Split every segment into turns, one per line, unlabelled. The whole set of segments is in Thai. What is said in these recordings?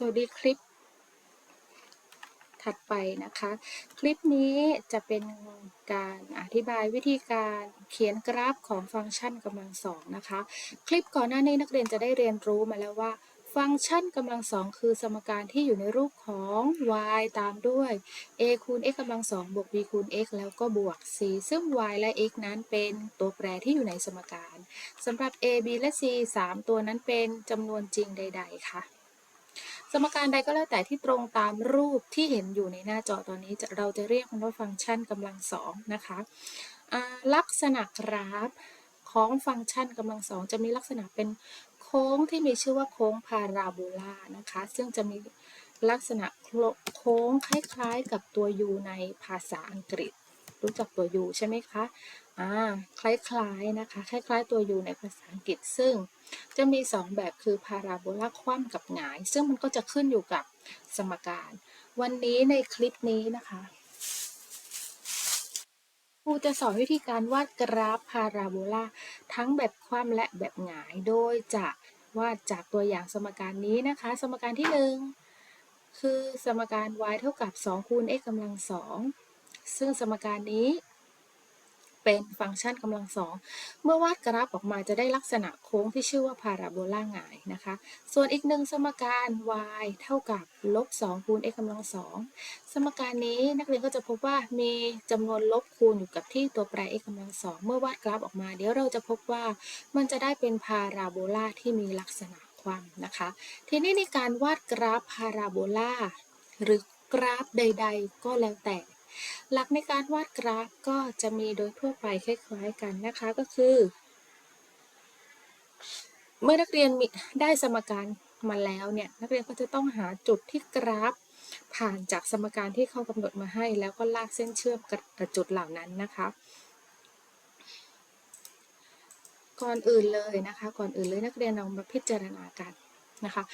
สวัสดีคลิป ถัดไปนะคะ คลิปนี้จะเป็นการอธิบายวิธีการเขียนกราฟของฟังก์ชันกำลังสองนะคะ คลิปก่อนหน้านี้นักเรียนจะได้เรียนรู้มาแล้วว่า ฟังก์ชันกำลังสองคือสมการที่อยู่ในรูปของ y ตามด้วย a คูณ x กำลังสองบวก b คูณ x แล้วก็บวก c ซึ่ง y และ x นั้นเป็นตัวแปรที่อยู่ในสมการสำหรับ a b และ c 3 ตัวนั้นเป็นจำนวนจริงใด ๆ ค่ะ สมการใดก็แล้วแต่ที่ตรงตามรูปที่เห็นอยู่ในหน้าจอตอนนี้จะเราจะเรียกมันว่าฟังก์ชันกำลังสองนะคะลักษณะกราฟของฟังก์ชันกำลังสองจะมีลักษณะเป็นโค้งที่มีชื่อว่าโค้งพาราโบลานะคะ ซึ่งจะมีลักษณะโค้งคล้ายๆกับตัว u ในภาษาอังกฤษ รู้จักตัว u ใช่ไหมคะอ่าคล้ายๆนะคะคล้าย ๆ ตัว u ในภาษาอังกฤษซึ่งจะมี 2 แบบคือพาราโบลาคว่ำกับหงาย ซึ่งมันก็จะขึ้นอยู่กับสมการ วันนี้ในคลิปนี้นะคะครูจะสอนวิธีการวาดกราฟพาราโบลาทั้งแบบคว่ำและแบบหงาย โดยจะวาดจากตัวอย่างสมการนี้นะคะ สมการที่ 1 คือสมการ y เท่ากับ2คูณ x กำลัง2 ซึ่งสมการนี้เป็นฟังก์ชันกำลังสอง เมื่อวาดกราฟออกมาจะได้ลักษณะโค้งที่ชื่อว่าพาราโบลาหงายนะคะ ส่วนอีกหนึ่งสมการ y เท่ากับลบ2คูณ x กำลังสองสมการนี้นักเรียนก็จะพบว่ามีจำนวนลบคูณอยู่กับที่ตัวแปร x กำลังสองเมื่อวาดกราฟออกมา เดี๋ยวเราจะพบว่ามันจะได้เป็นพาราโบลาที่มีลักษณะความนะคะ ทีนี้ในการวาดกราฟพาราโบลาหรือกราฟใด ๆ ก็แล้วแต่ หลักในการวาดกราฟก็จะมีโดยทั่วไปคล้ายๆกันนะคะก็คือ เมื่อนักเรียนมีได้สมการมาแล้วเนี่ยนักเรียนก็จะต้องหาจุดที่กราฟ ผ่านจากสมการที่เขากำหนดมาให้ แล้วก็ลากเส้นเชื่อมกับจุดเหล่านั้นนะคะ ก่อนอื่นเลยนะคะ ก่อนอื่นเลยนักเรียนเรามาพิจารณากันนะคะ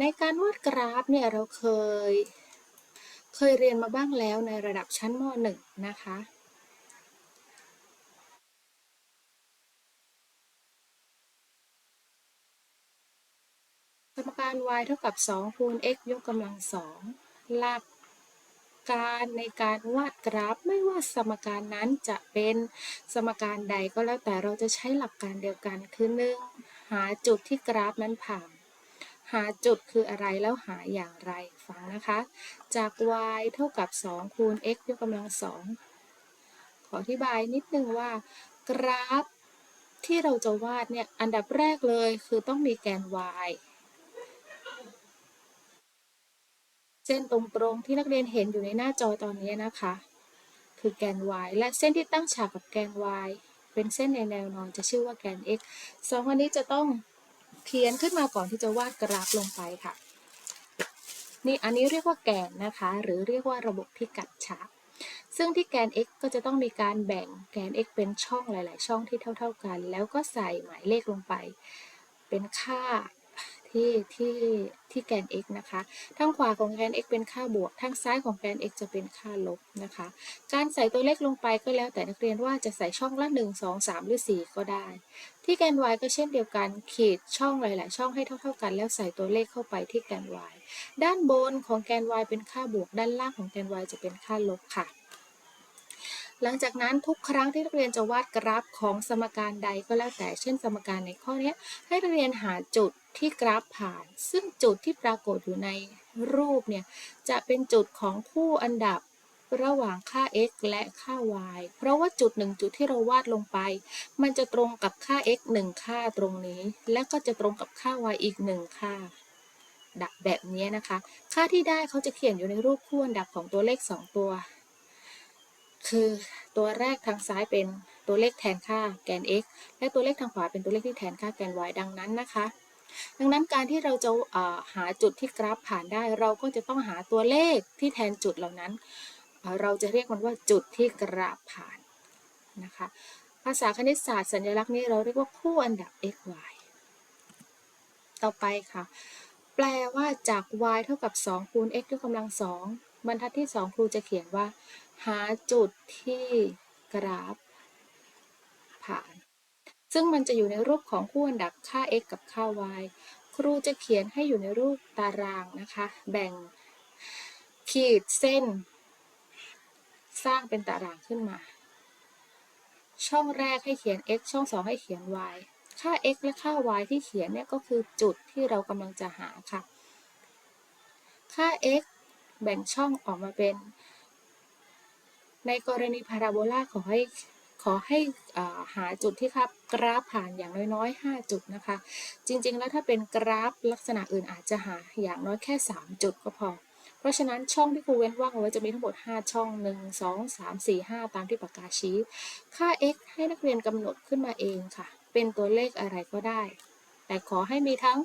ในการวาดกราฟเนี่ยเราเคย เคยเรียนมาบ้างแล้วในระดับชั้นม .1 นะคะสมการ y เท่ากับ 2 คูณ x ยกกำลัง 2 หลักการในการวาดกราฟไม่ว่าสมการนั้นจะเป็นสมการใดก็แล้วแต่เราจะใช้หลักการเดียวกันคือหนึ่งหาจุดที่กราฟนั้นผ่าน หาจุดคืออะไรแล้วหาอย่างไรฟังนะคะ จาก y เท่ากับ 2 คูณ x ยกกำลัง 2 ขออธิบายนิดนึงว่า กราฟที่เราจะวาดเนี่ย อันดับแรกเลยคือต้องมีแกน y เส้นตรงๆที่นักเรียนเห็นอยู่ในหน้าจอตอนนี้นะคะ คือแกน y และเส้นที่ตั้งฉากกับแกน y เป็นเส้นในแนวนอนจะชื่อว่าแกน x สองอันนี้จะต้อง ขียนขึ้นมาก่อนที่จะวาดกราฟลงไปค่ะ นี่อันนี้เรียกว่าแกนนะคะ หรือเรียกว่าระบบพิกัดฉากซึ่งที่แกน x ก็จะต้องมีการแบ่งแกน x เป็นช่องหลาย ๆ ช่องที่เท่า ๆกัน แล้วก็ใส่หมายเลขลงไป เป็นค่า ที่ที่ที่แกน x นะคะทางขวาของแกน x เป็นค่าบวกทางซ้ายของแกน x จะเป็นค่าลบนะคะ การใส่ตัวเลขลงไปก็แล้วแต่นักเรียนว่าจะใส่ช่องละ 1 2 3 หรือ 4 ก็ได้ ที่แกน y ก็เช่นเดียวกันขีดช่องหลาย ๆ ช่องให้เท่า ๆ กันแล้วใส่ตัวเลขเข้าไปที่แกน y ด้านบนของแกน y เป็นค่าบวก ด้านล่างของแกน y จะเป็นค่าลบค่ะหลังจากนั้นทุกครั้งที่นักเรียนจะวาดกราฟของสมการใดก็แล้วแต่เช่นสมการในข้อนี้ให้นักเรียนหาจุด ที่กราฟผ่าน ซึ่งจุดที่ปรากฏอยู่ในรูปเนี่ยจะเป็นจุดของคู่อันดับระหว่างค่า x และค่า y เพราะว่าจุดหนึ่งจุดที่เราวาดลงไป มันจะตรงกับค่า x 1 ค่าตรงนี้ และก็จะตรงกับค่า y อีก 1 ค่าดับแบบนี้นะคะ ค่าที่ได้เขาจะเขียนอยู่ในรูปคู่อันดับของตัวเลข 2 ตัว คือตัวแรกทางซ้ายเป็นตัวเลขแทนค่าแกน x และตัวเลขทางขวาเป็นตัวเลขที่แทนค่าแกน y ดังนั้นนะคะ ดังนั้นการที่เราจะหาจุดที่กราฟผ่านได้ เราก็จะต้องหาตัวเลขที่แทนจุดเหล่านั้น เราจะเรียกมันว่าจุดที่กราฟผ่านนะคะภาษาคณิตศาสตร์สัญลักษณ์นี้เราเรียกว่าคู่อันดับ x y ต่อไปค่ะ แปลว่าจาก y เท่ากับ 2 คูณ x ยกกำลัง 2 บรรทัดที่ 2 ครูจะเขียนว่า หาจุดที่กราฟผ่าน ซึ่งมันจะอยู่ในรูปของคู่อันดับค่า x กับค่า y ครูจะเขียนให้อยู่ในรูปตารางนะคะ แบ่งขีดเส้น สร้างเป็นตารางขึ้นมา ช่องแรกให้เขียน x ช่อง 2 ให้เขียน y ค่า x และค่า y ที่เขียนเนี่ยก็คือจุดที่เรากำลังจะหาค่ะ ค่า x แบ่งช่องออกมาเป็น ในกรณีพาราโบลาขอให้ ขอให้าหาจุดที่ครับกราฟผ่านอย่างน้อยๆ 5 จุดนะคะ จริงๆ แล้วถ้าเป็นกราฟลักษณะอื่นอาจจะหาอย่างน้อยแค่ 3 จุดก็พอ เพราะฉะนั้นช่องที่ครูเว้นว่างเอาไว้จะมีทั้งหมด 5 ช่อง 1 2 3 4 5 ตามที่ปากกาชี้ ค่า x ให้นักเรียนกำหนดขึ้นมาเองค่ะ เป็นตัวเลขอะไรก็ได้ แต่ขอให้มีทั้ง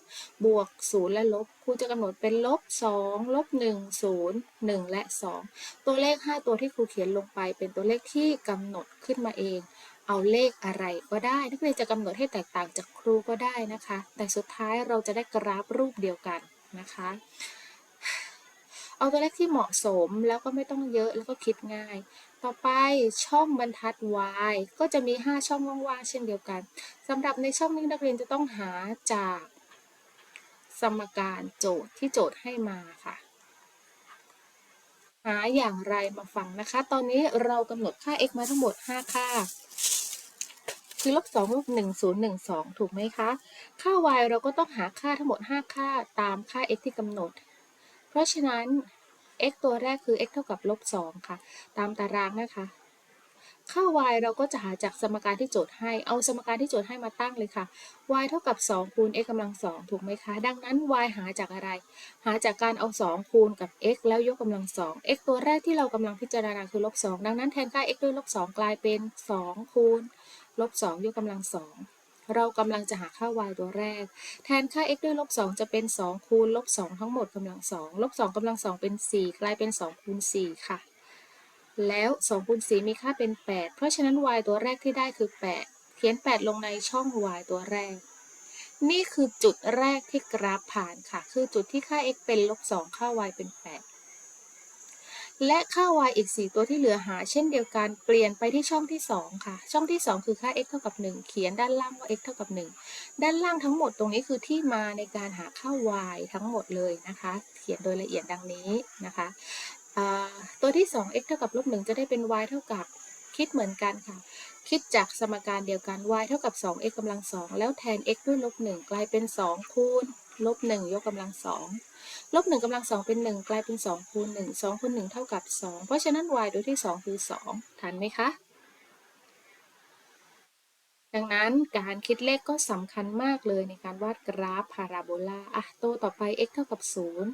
บวก 0 และลบครูจะกำหนดเป็นลบ 2 ลบ 1 0 1 และ 2 ตัวเลข 5 ตัวที่ครูเขียนลงไป เป็นตัวเลขที่กำหนดขึ้นมาเอง เอาเลขอะไรก็ได้ นักเรียนจะกำหนดให้แตกต่างจากครูก็ได้นะคะ แต่สุดท้ายเราจะได้กราฟรูปเดียวกันนะคะ เอาตัวเลขที่เหมาะสมแล้วก็ไม่ต้องเยอะแล้วก็คิดง่าย ต่อไปช่องบรรทัด y ก็จะมี 5 ช่องว่างๆเช่นเดียวกันสำหรับในช่องนี้นักเรียนจะต้องหาจากสมการโจทย์ที่โจทย์ให้มาค่ะ หาอย่างไรมาฟังนะคะ ตอนนี้เรากำหนดค่า x มาทั้งหมด 5 ค่า คือลบ2ลบ1 0 1 2 ถูกไหมคะ ค่า y เราก็ต้องหาค่าทั้งหมด 5 ค่าตามค่า x ที่กำหนด เพราะฉะนั้น x ตัวแรกคือ x เท่ากับลบ2ค่ะ ตามตารางนะคะ ค่า y เราก็จะหาจากสมการที่โจทย์ให้ เอาสมการที่โจทย์ให้มาตั้งเลยค่ะ y เท่ากับ 2 คูณ x กำลัง2ถูกไหมคะ ดังนั้น y หาจากอะไร หาจากการเอา 2 คูณกับ x แล้วยกกำลัง2 x ตัวแรกที่เรากำลังพิจารณาคือลบ2ดังนั้นแทนค่า x ด้วยลบ2กลายเป็น 2 คูณลบ2ยกกำลัง2 เรากำลังจะหาค่า y ตัวแรก แทนค่า x ด้วยลบ2จะเป็น 2 คูณลบ2ทั้งหมดกำลัง2ลบ2กำลัง2เป็น 4 กลายเป็น 2 คูณ 4 ค่ะ แล้ว2คูณ4มีค่าเป็น 8 เพราะฉะนั้น y ตัวแรกที่ได้คือ 8 เขียน 8 ลงในช่อง y ตัวแรก นี่คือจุดแรกที่กราฟผ่านค่ะ คือจุดที่ค่า x เป็นลบ2ค่า y เป็น 8 และค่า y อีก 4 ตัวที่เหลือหา เช่นเดียวกันเปลี่ยนไปที่ช่องที่ 2 ค่ะ ช่องที่ 2 คือค่า x เท่ากับ 1 เขียนด้านล่างว่า x เท่ากับ 1 ด้านล่างทั้งหมดตรงนี้คือที่มาในการหาค่า y ทั้งหมดเลยนะคะ เขียนโดยละเอียดดังนี้นะคะตัวที่ 2 x เท่ากับลบ1จะได้เป็น y เท่ากับคิดเหมือนกันค่ะ คิดจากสมการเดียวกัน y เท่ากับ 2x กำลัง 2 แล้วแทน x ด้วยลบ1กลายเป็น 2 คูณ ลบ1ยกกำลัง2ลบ1กำลัง2เป็น1กลายเป็น2คูณ1 2คูณ1เท่ากับ2เพราะฉะนั้น y ตัวที่2คือ2ทันไหมคะ ดังนั้นการคิดเลขก็สำคัญมากเลยในการวาดกราฟพาราโบลาอะตัวต่อไป x เท่ากับ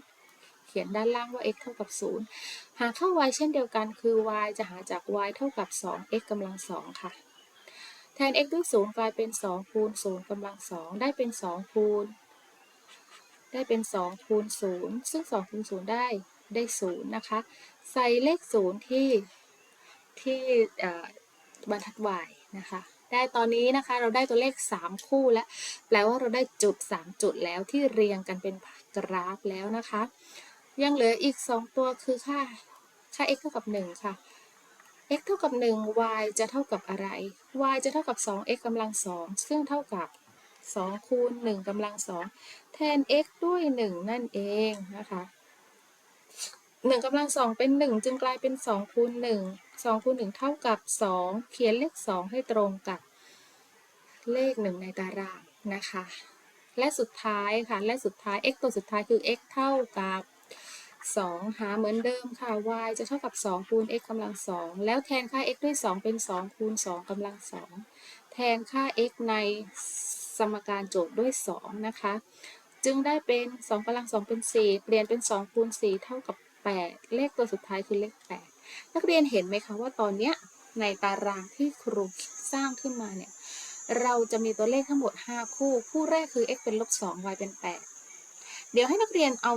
0เขียนด้านล่างว่า x เท่ากับ 0 หาค่า y เช่นเดียวกันคือ y จะหาจาก y เท่ากับ 2x กำลัง2ค่ะ แทน x ด้วย0กลายเป็น 2 คูณ0กำลัง2ได้เป็น 2 คูณ ได้เป็น2คูณ0ซึ่ง2คูณ0ได้ได้0นะคะ ใส่เลข0ที่ที่เอ่บรรทัด y นะคะ ได้ตอนนี้นะคะเราได้ตัวเลข 3 คู่แล้ว แปลว่าเราได้จุด 3 จุดแล้วที่เรียงกันเป็นกราฟแล้วนะคะ ยังเหลืออีก 2 ตัวคือค่าค่า x เท่ากับ 1 ค่ะ x เท่ากับ 1 y จะเท่ากับอะไร y จะเท่ากับ 2x กำลัง 2 ซึ่งเท่ากับ 2 คูณ 1กำลัง 2 แทน x ด้วย 1 นั่นเองนะคะ1กำลัง 2 เป็น 1 จึงกลายเป็น 2 คูณ 1 2 คูณ 1 เท่ากับ 2 เขียนเลข 2 ให้ตรงกับเลข 1 ในตารางนะคะ และสุดท้ายค่ะ และสุดท้าย x ตัวสุดท้ายคือ x เท่ากับ2 หาเหมือนเดิมค่ะ y จะเท่ากับ 2 คูณ x กำลัง 2 แล้วแทนค่า x ด้วย 2 เป็น 2 คูณ 2กำลัง 2 แทนค่า x ใน สมการโจทย์ด้วย 2 นะคะ จึงได้เป็น 2กำลัง 2 เป็น 4 เปลี่ยนเป็น2คูณ4เท่ากับ 8 เลขตัวสุดท้ายคือเลข 8 นักเรียนเห็นไหมคะว่าตอนเนี้ยในตารางที่ครูสร้างขึ้นมาเนี่ยเราจะมีตัวเลขทั้งหมด 5 คู่ คู่แรกคือ x เป็นลบ2 y เป็น 8 เดี๋ยวให้นักเรียนเอา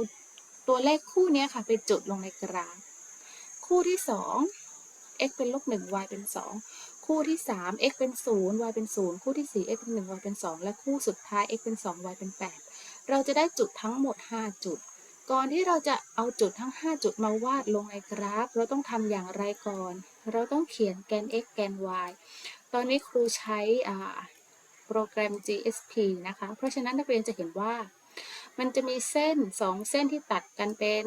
ตัวเลขคู่นี้ค่ะไปจุดลงในกราฟ คู่ที่ 2 x เป็นลบ1 y เป็น 2 คู่ที่ 3 x เป็น 0 y เป็น 0 คู่ที่ 4 x เป็น 1 y เป็น 2 และคู่สุดท้าย x เป็น 2 y เป็น 8 เราจะได้จุดทั้งหมด 5 จุด ก่อนที่เราจะเอาจุดทั้ง 5 จุดมาวาดลงในกราฟ เราต้องทำอย่างไรก่อน เราต้องเขียนแกน x แกน y ตอนนี้ครูใช้โปรแกรม GSP นะคะ เพราะฉะนั้นนักเรียนจะเห็นว่า มันจะมีเส้นสองเส้นที่ตัดกันเป็น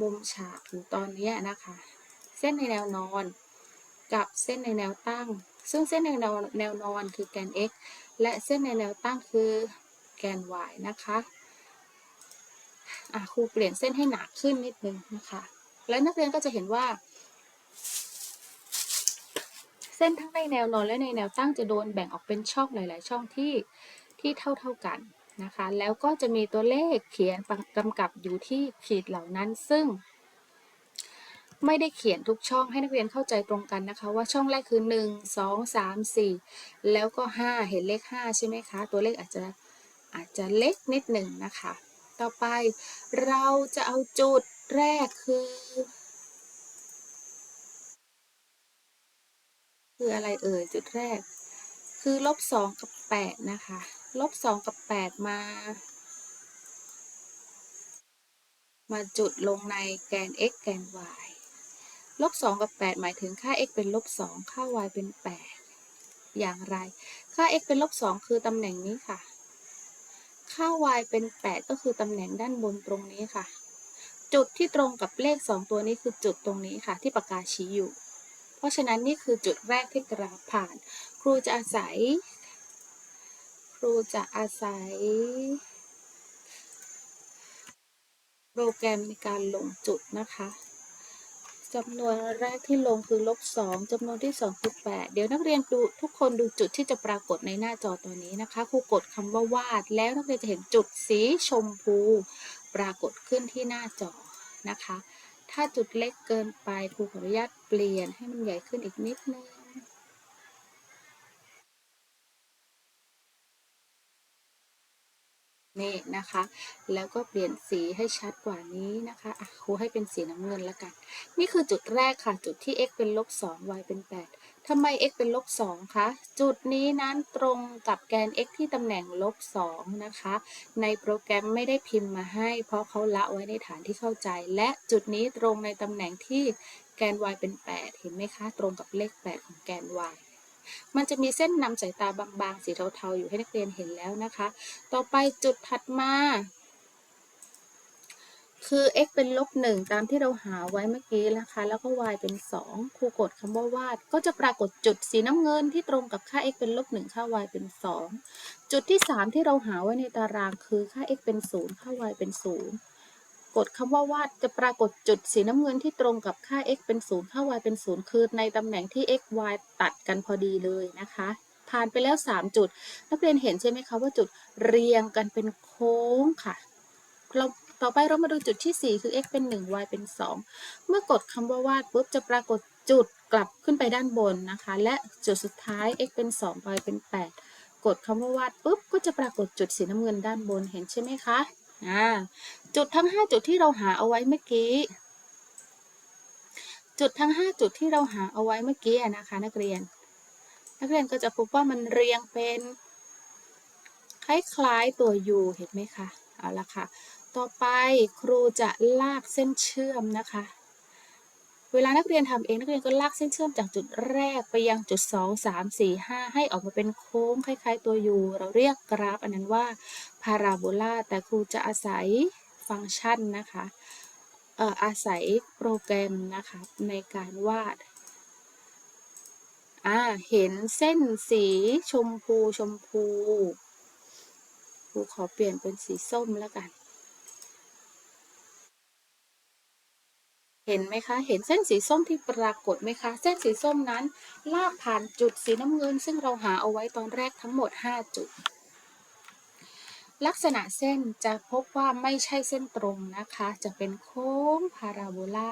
มุมฉากอยู่ตอนนี้นะคะ เส้นในแนวนอน กับเส้นในแนวตั้ง ซึ่งเส้นในแนวแนวนอนคือแกน x และเส้นในแนวตั้งคือแกน y นะคะครูเปลี่ยนเส้นให้หนาขึ้นนิดนึงนะคะ และนักเรียนก็จะเห็นว่า เส้นทั้งในแนวนอนและในแนวตั้งจะโดนแบ่งออกเป็นช่องหลาย ๆ ช่องที่ที่เท่าเท่าๆกันนะคะ แล้วก็จะมีตัวเลขเขียนกำกับอยู่ที่ขีดเหล่านั้นซึ่ง ไม่ได้เขียนทุกช่องให้นักเรียนเข้าใจตรงกันนะคะ ว่าช่องแรกคือ 1 2 3 4 แล้วก็ 5 เห็นเลข 5 ใช่ไหมคะ ตัวเลขอาจจะอาจจะเล็กนิดหนึ่งนะคะ ต่อไปเราจะเอาจุดแรกคือ คืออะไรเอ่ยจุดแรก คือลบสองกับแปดนะคะลบสองกับแปดมา มาจุดลงในแกน x แกน y ลบสองกับแปดหมายถึงค่า x เป็นลบสองค่า y เป็นแปดอย่างไร ค่า x เป็นลบสองคือตำแหน่งนี้ค่ะ ค่า y เป็นแปดก็คือตำแหน่งด้านบนตรงนี้ค่ะ จุดที่ตรงกับเลขสองตัวนี้คือจุดตรงนี้ค่ะ ที่ปากกาชี้อยู่ เพราะฉะนั้นนี่คือจุดแรกที่กราฟผ่าน ครูจะอาศัย ครูจะอาศัย โปรแกรมในการลงจุดนะคะ จำนวนแรกที่ลงคือลบสองจำนวนที่สองคือแปดเดี๋ยวนักเรียนดูทุกคนดูจุดที่จะปรากฏในหน้าจอตัวนี้นะคะครูกดคำว่าวาด แล้วนักเรียนจะเห็นจุดสีชมพู ปรากฏขึ้นที่หน้าจอนะคะ ถ้าจุดเล็กเกินไปครูขออนุญาตเปลี่ยนให้มันใหญ่ขึ้นอีกนิดนึง นี่นะคะ แล้วก็เปลี่ยนสีให้ชัดกว่านี้นะคะอะครูให้เป็นสีน้ำเงินแล้วกัน นี่คือจุดแรกค่ะ จุดที่ x เป็นลบ2 y เป็น 8ทำไม x เป็นลบ2คะจุดนี้นั้นตรงกับแกน x ที่ตำแหน่งลบ2นะคะ ในโปรแกรมไม่ได้พิมพ์มาให้ เพราะเขาละไว้ในฐานที่เข้าใจ และจุดนี้ตรงในตำแหน่งที่แกน y เป็น 8 เห็นไหมคะ ตรงกับเลข 8 ของแกน y มันจะมีเส้นนำสายตาบางๆ สีเทาๆ อยู่ให้นักเรียนเห็นแล้วนะคะ ต่อไปจุดถัดมาคือ x เป็นลบหนึ่งตามที่เราหาไว้เมื่อกี้นะคะ แล้วก็ y เป็น 2 ครูกดคำว่าวาด ก็จะปรากฏจุดสีน้ำเงินที่ตรงกับค่า x เป็นลบหนึ่งค่า y เป็น 2 จุดที่ 3 ที่เราหาไว้ในตารางคือค่า x เป็น 0 ค่า y เป็น 0 กดคำว่าวาดจะปรากฏจุดสีน้ำเงินที่ตรงกับค่า x เป็น 0 ค่า y เป็น 0 คือในตำแหน่งที่ x y ตัดกันพอดีเลยนะคะ ผ่านไปแล้ว 3 จุด นักเรียนเห็นใช่ไหมคะว่าจุดเรียงกันเป็นโค้งค่ะ เราต่อไปเรามาดูจุดที่ 4 คือ x เป็น 1 y เป็น 2 เมื่อกดคำว่าวาดปุ๊บจะปรากฏจุดกลับขึ้นไปด้านบนนะคะ และจุดสุดท้าย x เป็น 2 y เป็น 8 กดคำว่าวาดปุ๊บก็จะปรากฏจุดสีน้ำเงินด้านบนเห็นใช่ไหมคะ อ่าจุดทั้ง 5 จุดที่เราหาเอาไว้เมื่อกี้ จุดทั้ง 5 จุดที่เราหาเอาไว้เมื่อกี้นะคะ นักเรียน นักเรียนก็จะพบว่ามันเรียงเป็นคล้ายๆตัว U เห็นไหมคะเอาละค่ะ ต่อไปครูจะลากเส้นเชื่อมนะคะ เวลานักเรียนทำเองนักเรียนก็ลากเส้นเชื่อมจากจุดแรกไปยังจุด 2 3 4 5 ให้ออกมาเป็นโค้งคล้าย ๆ ตัว U เราเรียกกราฟอันนั้นว่า พาราโบลาแต่ครูจะอาศัยฟังก์ชันนะคะเอ่ออาศัยโปรแกรมนะคะในการวาดอ่าเห็นเส้นสีชมพูชมพูครูขอเปลี่ยนเป็นสีส้มแล้วกัน เห็นไหมคะ เห็นเส้นสีส้มที่ปรากฏไหมคะ เส้นสีส้มนั้นลากผ่านจุดสีน้ำเงิน ซึ่งเราหาเอาไว้ตอนแรกทั้งหมด 5 จุด ลักษณะเส้นจะพบว่าไม่ใช่เส้นตรงนะคะ จะเป็นโค้งพาราโบลา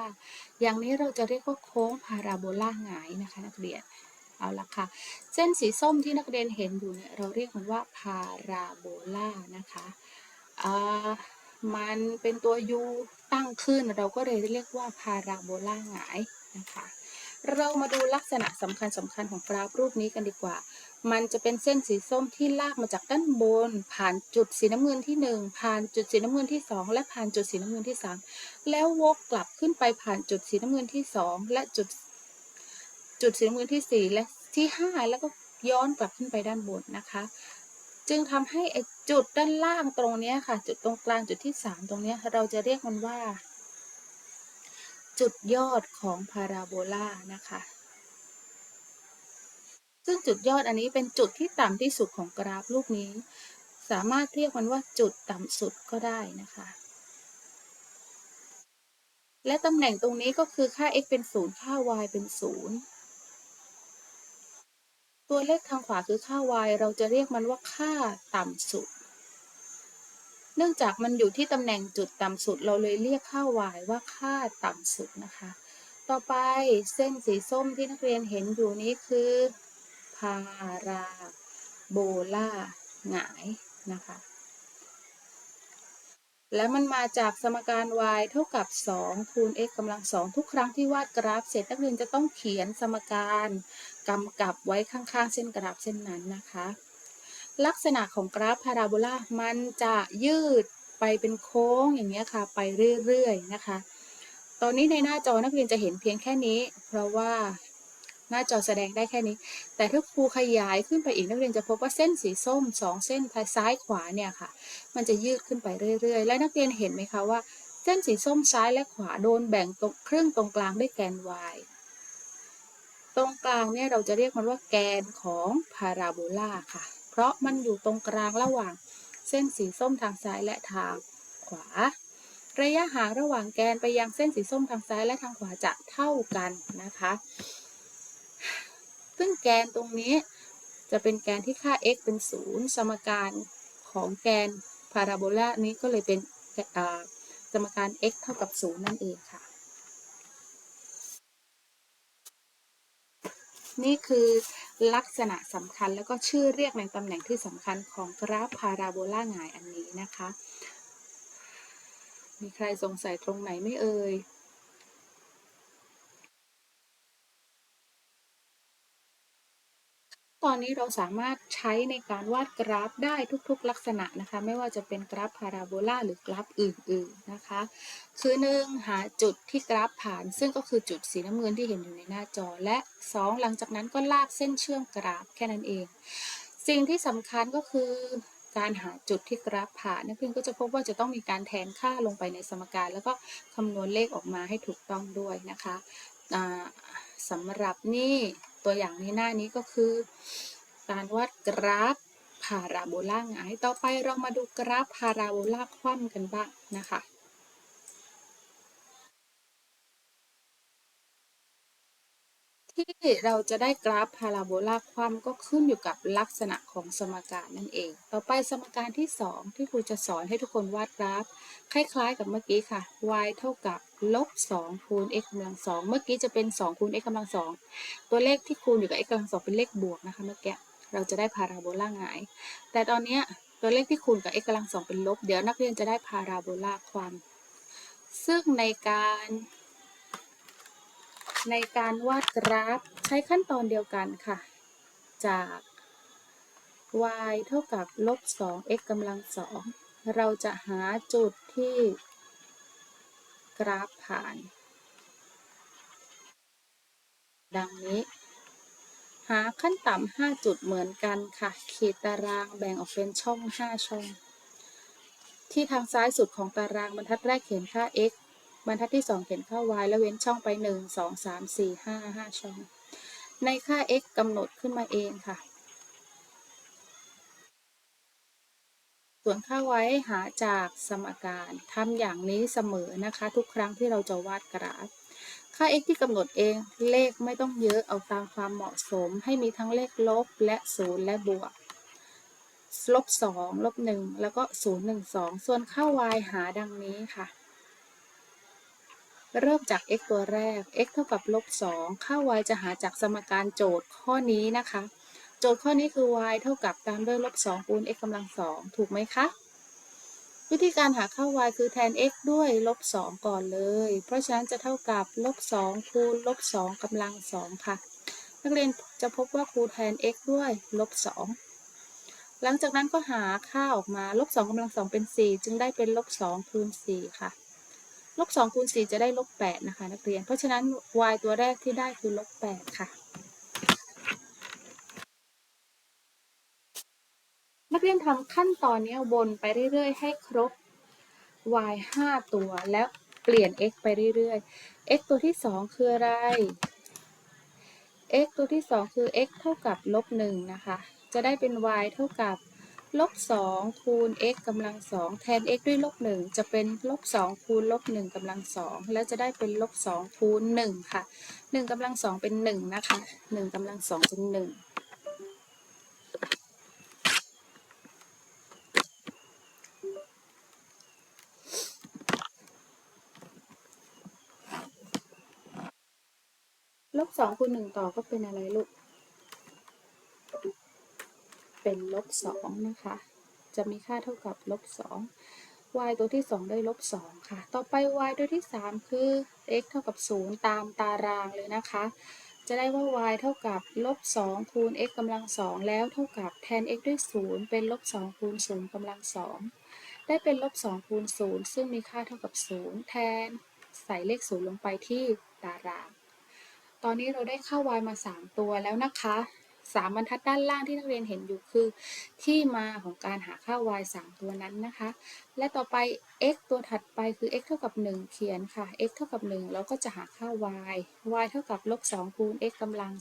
อย่างนี้เราจะเรียกว่าโค้งพาราโบลาหงายนะคะ นักเรียน เอาละค่ะ เส้นสีส้มที่นักเรียนเห็นอยู่เนี่ยเราเรียกมันว่าพาราโบลานะคะอ่ามันเป็นตัว U ตั้งขึ้นเราก็เลยเรียกว่าพาราโบลาหงายนะคะ เรามาดูลักษณะสำคัญสำคัญของกราฟรูปนี้กันดีกว่า มันจะเป็นเส้นสีส้มที่ลากมาจากด้านบน ผ่านจุดสีน้ำเงินที่ 1 ผ่านจุดสีน้ำเงินที่ 2 และผ่านจุดสีน้ำเงินที่ 3 แล้ววกกลับขึ้นไปผ่านจุดสีน้ำเงินที่ 2 และจุดจุดสีน้ำเงินที่ 4 และที่ 5 แล้วก็ย้อนกลับขึ้นไปด้านบนนะคะ จึงทำให้จุดด้านล่างตรงนี้ค่ะ จุดตรงกลางจุดที่สามตรงนี้เราจะเรียกมันว่า จุดยอดของพาราโบลานะคะ ซึ่งจุดยอดอันนี้เป็นจุดที่ต่ำที่สุดของกราฟลูกนี้ สามารถเรียกมันว่าจุดต่ำสุดก็ได้นะคะ และตำแหน่งตรงนี้ก็คือค่า x เป็นศูนย์ค่า y เป็นศูนย์ตัวเลขทางขวาคือค่า y เราจะเรียกมันว่าค่าต่ำสุด เนื่องจากมันอยู่ที่ตำแหน่งจุดต่ำสุด เราเลยเรียกค่า y ว่าค่าต่ำสุดนะคะ ต่อไปเส้นสีส้มที่นักเรียนเห็นอยู่นี้คือพาราโบลาหงายนะคะ และมันมาจากสมการ y เท่ากับ 2 คูณ x กำลัง 2 ทุกครั้งที่วาดกราฟ เสร็จนักเรียนจะต้องเขียนสมการกำกับไว้ข้างๆ เส้นกราฟเส้นนั้นนะคะ ลักษณะของกราฟพาราโบลามันจะยืดไปเป็นโค้งอย่างเงี้ยค่ะ ไปเรื่อยๆนะคะ ตอนนี้ในหน้าจอนักเรียนจะเห็นเพียงแค่นี้ เพราะว่าหน้าจอแสดงได้แค่นี้ แต่ถ้าครูขยายขึ้นไปอีกนักเรียนจะพบว่าเส้นสีส้มสองเส้นซ้ายขวาเนี่ยค่ะ มันจะยืดขึ้นไปเรื่อยๆ และนักเรียนเห็นไหมคะว่า เส้นสีส้มซ้ายและขวาโดนแบ่งตรงครึ่งตรงกลางด้วยแกน y ตรงกลางเนี่ยเราจะเรียกมันว่าแกนของพาราโบลาค่ะ เพราะมันอยู่ตรงกลางระหว่างเส้นสีส้มทางซ้ายและทางขวา ระยะห่างระหว่างแกนไปยังเส้นสีส้มทางซ้ายและทางขวาจะเท่ากันนะคะ ซึ่งแกนตรงนี้จะเป็นแกนที่ค่า x เป็นศูนย์สมการของแกนพาราโบลานี้ก็เลยเป็นสมการ x เท่ากับศูนย์นั่นเองค่ะ นี่คือลักษณะสำคัญแล้วก็ชื่อเรียกในตำแหน่งที่สำคัญของกราฟพาราโบลาหงายอันนี้นะคะ มีใครสงสัยตรงไหนไม่เอ่ย ตอนนี้เราสามารถใช้ในการวาดกราฟได้ทุกๆ ลักษณะนะคะ ไม่ว่าจะเป็นกราฟพาราโบลาหรือกราฟอื่นๆนะคะ คือหนึ่งหาจุดที่กราฟผ่าน ซึ่งก็คือจุดสีน้ำเงินที่เห็นอยู่ในหน้าจอ และ 2 หลังจากนั้นก็ลากเส้นเชื่อมกราฟแค่นั้นเอง สิ่งที่สำคัญก็คือการหาจุดที่กราฟผ่านนักเรียนก็จะพบว่าจะต้องมีการแทนค่าลงไปในสมการ แล้วก็คำนวณเลขออกมาให้ถูกต้องด้วยนะคะสำหรับนี่ ตัวอย่างในหน้านี้ก็คือ การวาดกราฟพาราโบลาหงาย ต่อไปเรามาดูกราฟพาราโบลาคว่ำกันบ้างนะคะที่เราจะได้กราฟพาราโบลาคว่ำก็ขึ้นอยู่กับลักษณะของสมการนั่นเอง ต่อไปสมการที่ 2 ที่ครูจะสอนให้ทุกคนวาดกราฟ คล้ายๆกับเมื่อกี้ค่ะ y เท่ากับ ลบ2คูณ x กำลัง2เมื่อกี้จะเป็น2คูณ x กำลัง2ตัวเลขที่คูณอยู่กับ x กำลัง2เป็นเลขบวกนะคะเมื่อกี้เราจะได้พาราโบลาหงาย แต่ตอนนี้ตัวเลขที่คูณกับ x กำลัง2เป็นลบ เดี๋ยวนักเรียนจะได้พาราโบลาคว่ำซึ่งในการ ในการวาดกราฟใช้ขั้นตอนเดียวกันค่ะ จาก y เท่ากับลบ 2x กำลัง2เราจะหาจุดที่ กราฟผ่าน ดังนี้ หาขั้นต่ำ5จุดเหมือนกันค่ะ ขีดตารางแบ่งออกเป็นช่อง 5 ช่อง ที่ทางซ้ายสุดของตารางบรรทัดแรกเขียนค่า x บรรทัดที่ 2 เขียนค่า y แล้วเว้นช่องไป 1 2 3 4 5 5 ช่อง ในค่า x กำหนดขึ้นมาเองค่ะ ส่วนค่า y หาจากสมการทำอย่างนี้เสมอนะคะ ทุกครั้งที่เราจะวาดกราฟ ค่า x ที่กำหนดเองเลขไม่ต้องเยอะเอาตามความเหมาะสม ให้มีทั้งเลขลบและ 0 และบวกลบ2ลบ1แล้วก็ 0 1 2 ส่วนค่า y หาดังนี้ค่ะ เริ่มจาก x ตัวแรก x เท่ากับลบ2ค่า y จะหาจากสมการโจทย์ข้อนี้นะคะ โจทย์ข้อนี้คือ y เท่ากับตามด้วยลบ2คูณ x กำลัง2ถูกไหมคะ วิธีการหาค่า y คือแทน x ด้วยลบ2ก่อนเลย เพราะฉะนั้นจะเท่ากับลบ2คูณลบ2กำลัง2ค่ะ นักเรียนจะพบว่าครูแทน x ด้วยลบ2หลังจากนั้นก็หาค่าออกมาลบ2กำลัง2เป็น 4 จึงได้เป็นลบ2คูณ4ค่ะลบ2คูณ4จะได้ลบ8นะคะนักเรียน เพราะฉะนั้น y ตัวแรกที่ได้คือลบ8ค่ะ นักเรียนทำขั้นตอนนี้วนไปเรื่อย ๆ ให้ครบ y 5 ตัว แล้วเปลี่ยน x ไปเรื่อย ๆ x ตัวที่ 2 คืออะไร x ตัวที่ 2 คือ x เท่ากับลบ1นะคะ จะได้เป็น y เท่ากับลบ2คูณ x กำลัง2แทน x ด้วยลบ1จะเป็นลบ2คูณลบ1กำลัง2แล้วจะได้เป็นลบ2คูณ1ค่ะ1กำลัง2เป็น 1 นะคะ1กำลัง2เป็น 1 ลบ2คูณ1ต่อก็เป็นอะไรลูก เป็นลบ2นะคะ จะมีค่าเท่ากับลบ2 y ตัวที่ 2 ได้ลบ2ค่ะ ต่อไป y ตัวที่ 3 คือ x เท่ากับ 0 ตามตารางเลยนะคะ จะได้ว่า y เท่ากับลบ2คูณ x กำลัง 2 แล้วเท่ากับแทน x ด้วย 0 เป็นลบ2คูณ0กำลัง 2 ได้เป็นลบ2คูณ0ซึ่งมีค่าเท่ากับ 0 แทนใส่เลข 0 ลงไปที่ตาราง ตอนนี้เราได้ค่า y มา 3 ตัวแล้วนะคะสามบรรทัดด้านล่างที่นักเรียนเห็นอยู่คือ ที่มาของการหาค่า y 3 ตัวนั้นนะคะ และต่อไป x ตัวถัดไปคือ x เท่ากับ 1 เขียนค่ะ x เท่ากับ 1 เราก็จะหาค่า y y เท่ากับลบ2คูณ x กำลัง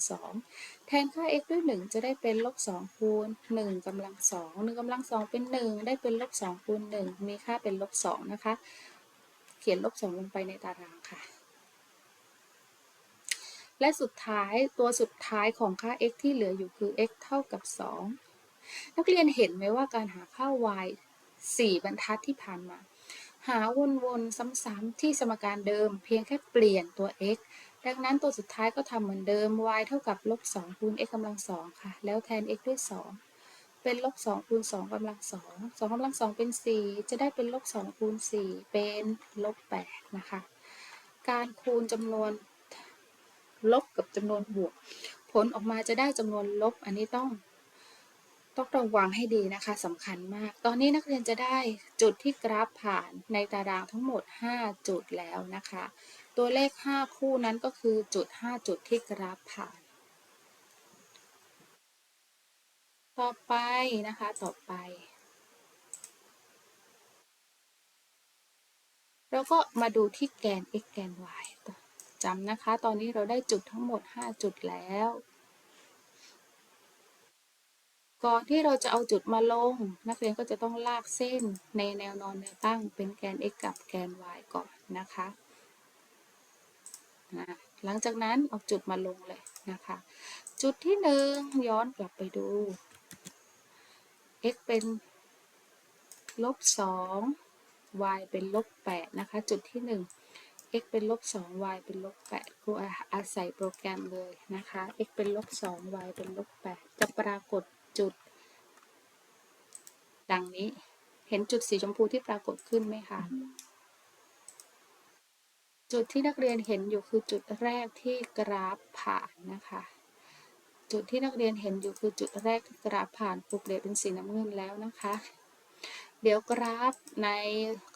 2 แทนค่า x ด้วย 1 จะได้เป็นลบ2คูณ1กำลัง2 1กำลัง 2 เป็น 1 ได้เป็นลบ2คูณ1มีค่าเป็นลบ2นะคะ เขียนลบ2ลงไปในตารางค่ะ และสุดท้ายตัวสุดท้ายของค่า x ที่เหลืออยู่คือ x เท่ากับ 2 นักเรียนเห็นไหมว่าการหาค่า y 4 บรรทัดที่ผ่านมา หาวนๆซ้ำๆที่สมการเดิมเพียงแค่เปลี่ยนตัว x ดังนั้นตัวสุดท้ายก็ทำเหมือนเดิม y เท่ากับลบ2คูณ x กำลัง2ค่ะ แล้วแทน x ด้วย 2 เป็นลบ2คูณ2กำลัง2 2กำลัง2เป็น 4 จะได้เป็นลบ2คูณ4เป็นลบ8นะคะ การคูณจำนวน ลบกับจำนวนบวก ผลออกมาจะได้จำนวนลบ อันนี้ต้องต้องระวังให้ดีนะคะสำคัญมาก ตอนนี้นักเรียนจะได้จุดที่กราฟผ่านในตารางทั้งหมด 5 จุดแล้วนะคะ ตัวเลข 5 คู่นั้นก็คือจุด 5 จุดที่กราฟผ่าน ต่อไปนะคะต่อไปเราก็มาดูที่แกน x แกน y ต่อ จำนะคะ ตอนนี้เราได้จุดทั้งหมด 5 จุดแล้ว ก่อนที่เราจะเอาจุดมาลง นักเรียนก็จะต้องลากเส้นในแนวนอนแนวตั้งเป็นแกน x กับแกน y ก่อนนะคะหลังจากนั้นเอาจุดมาลงเลยนะคะ จุดที่หนึ่งย้อนกลับไปดู x เป็นลบ2 y เป็นลบ8นะคะ จุดที่ 1 x เป็นลบ2 y เป็นลบ8ครูอาศัยโปรแกรมเลยนะคะ x เป็นลบ2 y เป็นลบ8จะปรากฏจุด ดังนี้ เห็นจุดสีชมพูที่ปรากฏขึ้นไหมคะจุดที่นักเรียนเห็นอยู่คือจุดแรกที่กราฟผ่านนะคะ จุดที่นักเรียนเห็นอยู่คือจุดแรกที่กราฟผ่านครูเปลี่ยนเป็นสีน้ำเงินแล้วนะคะ เดี๋ยวกราฟใน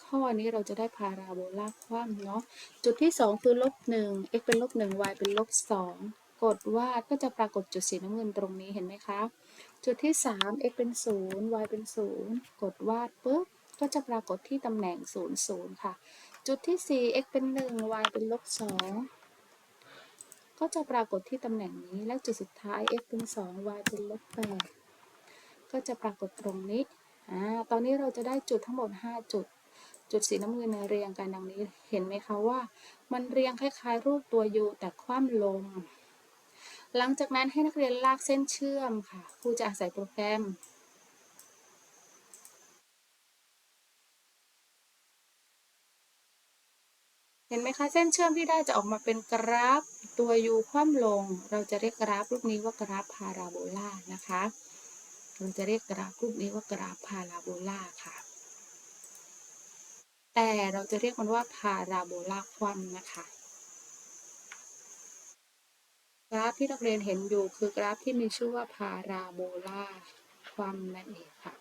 ข้อนี้เราจะได้พาราโบลาคว่ำเนาะ จุดที่ 2 คือลบ1 x เป็นลบ1 y เป็นลบ2กดวาดก็จะปรากฏจุดสีน้ำเงินตรงนี้เห็นไหมคะ จุดที่ 3 x เป็น 0 y เป็น 0 กดวาดปุ๊บก็จะปรากฏที่ตำแหน่ง 0 0 ค่ะ จุดที่ 4 x เป็น 1 y เป็นลบ2ก็จะปรากฏที่ตำแหน่งนี้ และจุดสุดท้าย x เป็น 2 y เป็นลบ8ก็จะปรากฏตรงนี้อ่าตอนนี้เราจะได้จุดทั้งหมด 5 จุด จุดสีน้ำเงินเรียงกันดังนี้เห็นไหมคะว่ามันเรียงคล้ายๆ รูปตัวยูแต่คว่ำลง หลังจากนั้นให้นักเรียนลากเส้นเชื่อมค่ะครูจะอาศัยโปรแกรมเห็นไหมคะเส้นเชื่อมที่ได้จะออกมาเป็นกราฟตัวยูคว่ำลง เราจะเรียกกราฟรูปนี้ว่ากราฟพาราโบลานะคะ เราจะเรียกกราฟรูปนี้ว่ากราฟพาราโบลาค่ะ แต่เราจะเรียกมันว่าพาราโบลาคว่ำนะคะ กราฟที่นักเรียนเห็นอยู่คือกราฟที่มีชื่อว่าพาราโบลาคว่ำนั่นเองค่ะ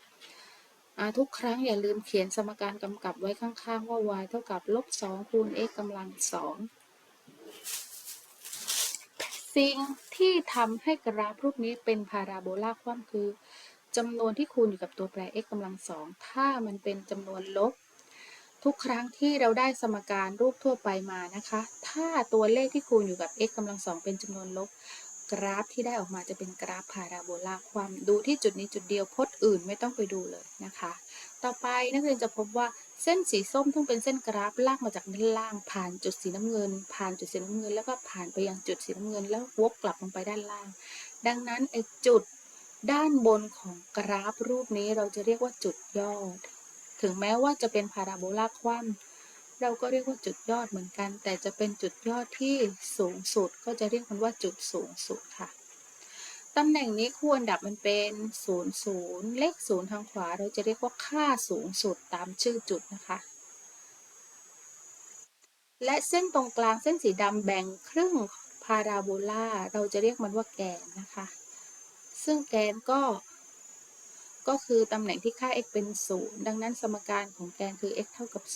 ทุกครั้งอย่าลืมเขียนสมการกำกับไว้ข้างๆว่า y เท่ากับลบ2คูณ x กำลัง2สิ่งที่ทำให้กราฟรูปนี้เป็นพาราโบลาคว่ำคือจำนวนที่คูณอยู่กับตัวแปร x กำลังสองถ้ามันเป็นจำนวนลบ ทุกครั้งที่เราได้สมการรูปทั่วไปมานะคะ ถ้าตัวเลขที่คูณอยู่กับ x กำลังสองเป็นจำนวนลบ กราฟที่ได้ออกมาจะเป็นกราฟพาราโบลาความดูที่จุดนี้จุดเดียวพจน์อื่นไม่ต้องไปดูเลยนะคะ ต่อไปนักเรียนจะพบว่าเส้นสีส้มซึ่งเป็นเส้นกราฟลากมาจากด้านล่าง ผ่านจุดสีน้ำเงิน ผ่านจุดสีน้ำเงิน แล้วก็ผ่านไปยังจุดสีน้ำเงิน แล้ววกกลับลงไปด้านล่าง ดังนั้นไอ้จุดด้านบนของกราฟรูปนี้เราจะเรียกว่าจุดยอด ถึงแม้ว่าจะเป็นพาราโบลาคว่ำเราก็เรียกว่าจุดยอดเหมือนกัน แต่จะเป็นจุดยอดที่สูงสุด ก็จะเรียกมันว่าจุดสูงสุดค่ะตำแหน่งนี้ควรดับมันเป็น0 0เลข0ทางขวา เราจะเรียกว่าค่าสูงสุดตามชื่อจุดนะคะ และเส้นตรงกลางเส้นสีดำแบ่งครึ่งพาราโบลาเราจะเรียกมันว่าแกนนะคะ ซึ่งแกนก็ ก็คือตำแหน่งที่ค่า x เป็น 0 ดังนั้นสมการของแกนคือ x เท่ากับ 0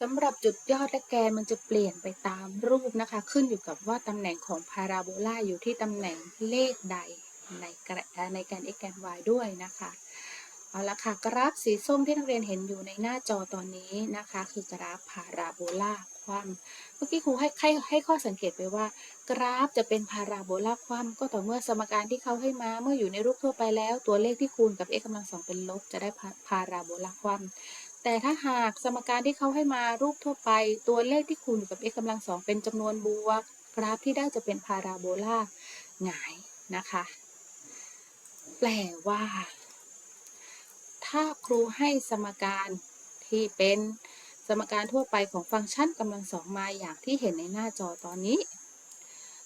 สำหรับจุดยอดและแกนมันจะเปลี่ยนไปตามรูปนะคะ ขึ้นอยู่กับว่าตำแหน่งของพาราโบลาอยู่ที่ตำแหน่งเลขใดในกระในแกน x แกน y ด้วยนะคะ เอาละค่ะ กราฟสีส้มที่นักเรียนเห็นอยู่ในหน้าจอตอนนี้นะคะ คือกราฟพาราโบลา คว่ำเมื่อกี้ครูให้ให้ให้ข้อสังเกตไปว่า กราฟจะเป็นพาราโบลาคว่ำก็ต่อเมื่อสมการที่เขาให้มาเมื่ออยู่ในรูปทั่วไปแล้ว ตัวเลขที่คูณกับ x กำลังสองเป็นลบ จะได้พาราโบลาคว่ำแต่ถ้าหากสมการที่เขาให้มารูปทั่วไป ตัวเลขที่คูณกับ x กำลังสองเป็นจำนวนบวก กราฟที่ได้จะเป็นพาราโบลาหงายนะคะ แปลว่า ถ้าครูให้สมการที่เป็น สมการทั่วไปของฟังก์ชันกำลังสองมาอย่างที่เห็นในหน้าจอตอนนี้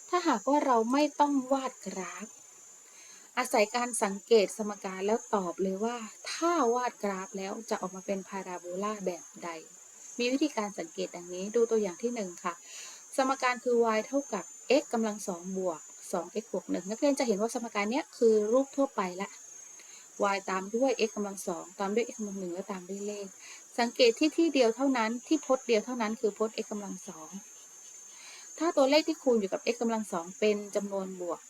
ถ้าหากว่าเราไม่ต้องวาดกราฟ อาศัยการสังเกตสมการแล้วตอบเลยว่า ถ้าวาดกราฟแล้วจะออกมาเป็นพาราโบลาแบบใด มีวิธีการสังเกตดังนี้ดูตัวอย่างที่ 1 ค่ะ สมการคือ y เท่ากับ x กำลังสองบวก 2x บวก1นักเรียนจะเห็นว่าสมการนี้คือรูปทั่วไปละ y ตามด้วย x กำลังสองตามด้วย x กำลังหนึ่งและตามด้วยเลข สังเกตที่ที่เดียวเท่านั้นที่พจน์เดียวเท่านั้นคือพจน์ x กำลังสองถ้าตัวเลขที่คูณอยู่กับ x กำลังสองเป็นจำนวนบวก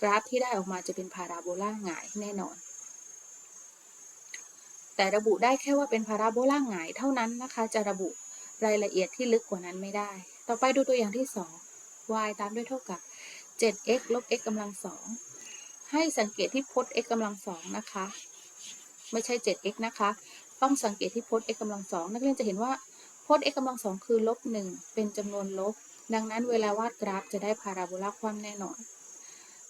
กราฟที่ได้ออกมาจะเป็นพาราโบลาหงายแน่นอน แต่ระบุได้แค่ว่าเป็นพาราโบลาหงายเท่านั้นนะคะ จะระบุรายละเอียดที่ลึกกว่านั้นไม่ได้ ต่อไปดูตัวอย่างที่ 2 y ตามด้วยเท่ากับ 7x ลบ x กำลังสองให้สังเกตที่พจน์ x กำลังสองนะคะ ไม่ใช่ 7x นะคะ ต้องสังเกตที่พจน์ x กำลังสองนักเรียนจะเห็นว่าพจน์ x กำลังสองคือลบหนึ่งเป็นจำนวนลบ ดังนั้นเวลาวาดกราฟจะได้พาราโบลาคว่ำแน่นอน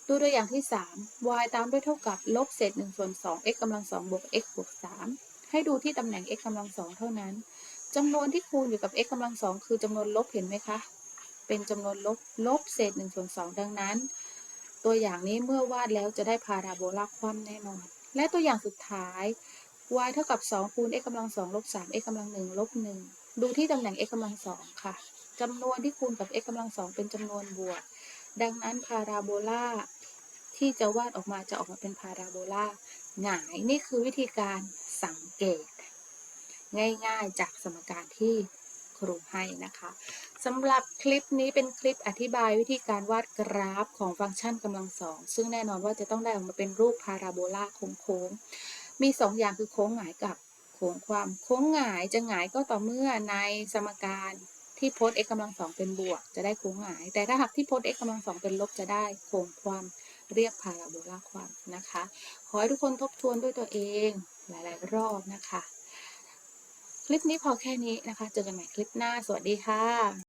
ดูตัวอย่างที่ 3 y ตามด้วยเท่ากับลบเศษ1ส่วน2 x กำลังสองบวก x บวก3ให้ดูที่ตำแหน่ง x กำลังสองเท่านั้นจำนวนที่คูณอยู่กับ x กำลังสองคือจำนวนลบเห็นไหมคะ เป็นจำนวนลบลบเศษ1ส่วน2ดังนั้น ตัวอย่างนี้เมื่อวาดแล้วจะได้พาราโบลาคว่ำแน่นอน และตัวอย่างสุดท้าย y เท่ากับ2คูณ x กำลัง2ลบ3 x กำลัง1ลบ1ดูที่ตำแหน่ง x กำลัง2ค่ะจำนวนที่คูณกับ x กำลัง2เป็นจำนวนบวก ดังนั้นพาราโบลาที่จะวาดออกมาจะออกมาเป็นพาราโบลาหงายนี่คือวิธีการสังเกต ง่ายๆจากสมการที่ครูให้นะคะสำหรับคลิปนี้เป็นคลิปอธิบายวิธีการวาดกราฟของฟังก์ชันกำลังสองซึ่งแน่นอนว่าจะต้องได้ออกมาเป็นรูปพาราโบลาโค้งๆ มี2อย่างคือโค้งหงายกับโค้งความ โค้งหงายจะหงายก็ต่อเมื่อในสมการที่พจน์ x กำลังสองเป็นบวก จะได้โค้งหงาย แต่ถ้าหากที่พจน์ x กำลังสองเป็นลบจะได้โค้งความเรียกพาราโบลาความนะคะ ขอให้ทุกคนทบทวนด้วยตัวเองหลาย ๆ รอบนะคะ คลิปนี้พอแค่นี้นะคะ เจอกันใหม่คลิปหน้า สวัสดีค่ะ